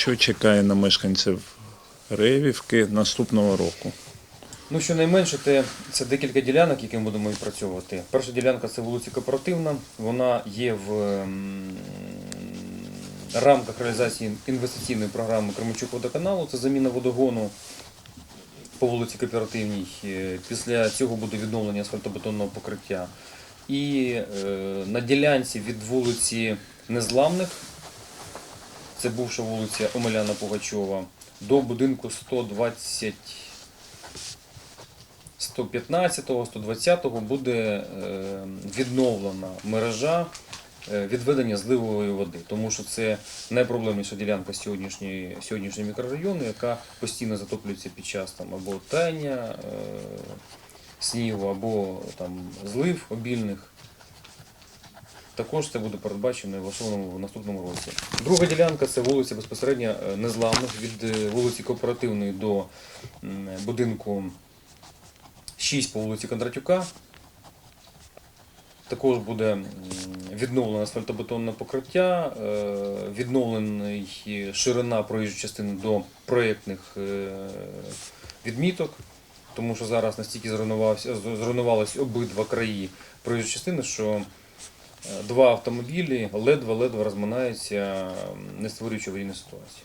Що чекає на мешканців Ревівки наступного року? Ну, щонайменше, те, це декілька ділянок, які ми будемо відпрацьовувати. Перша ділянка це вулиця Кооперативна. Вона є в ем, рамках реалізації інвестиційної програми Кременчук водоканалу. Це заміна водогону по вулиці Кооперативній. Е, Після цього буде відновлення асфальтобетонного покриття. І е, на ділянці від вулиці Незламних, це бувша вулиця Омеляна Пугачова, до будинку 120. 115-го, 120-го буде е, відновлена мережа е, відведення зливової води, тому що це найпроблемніша ділянка сьогоднішньої, сьогоднішнього мікрорайону, яка постійно затоплюється під час там, або таяння е, снігу, або там, злив обільних. Також це буде передбачено і влаштовано в наступному році. Друга ділянка це вулиця безпосередньо е, Незламних від е, вулиці Кооперативної до будинку 6 по вулиці Кондратюка. Також буде м, відновлене асфальтобетонне покриття, е, відновлений ширина проїжджої частини до проєктних відміток, тому що зараз настільки зруйнувались обидва краї проїжджої частини, що два автомобілі ледве-ледве розминаються, не створюючи аварійну ситуацію.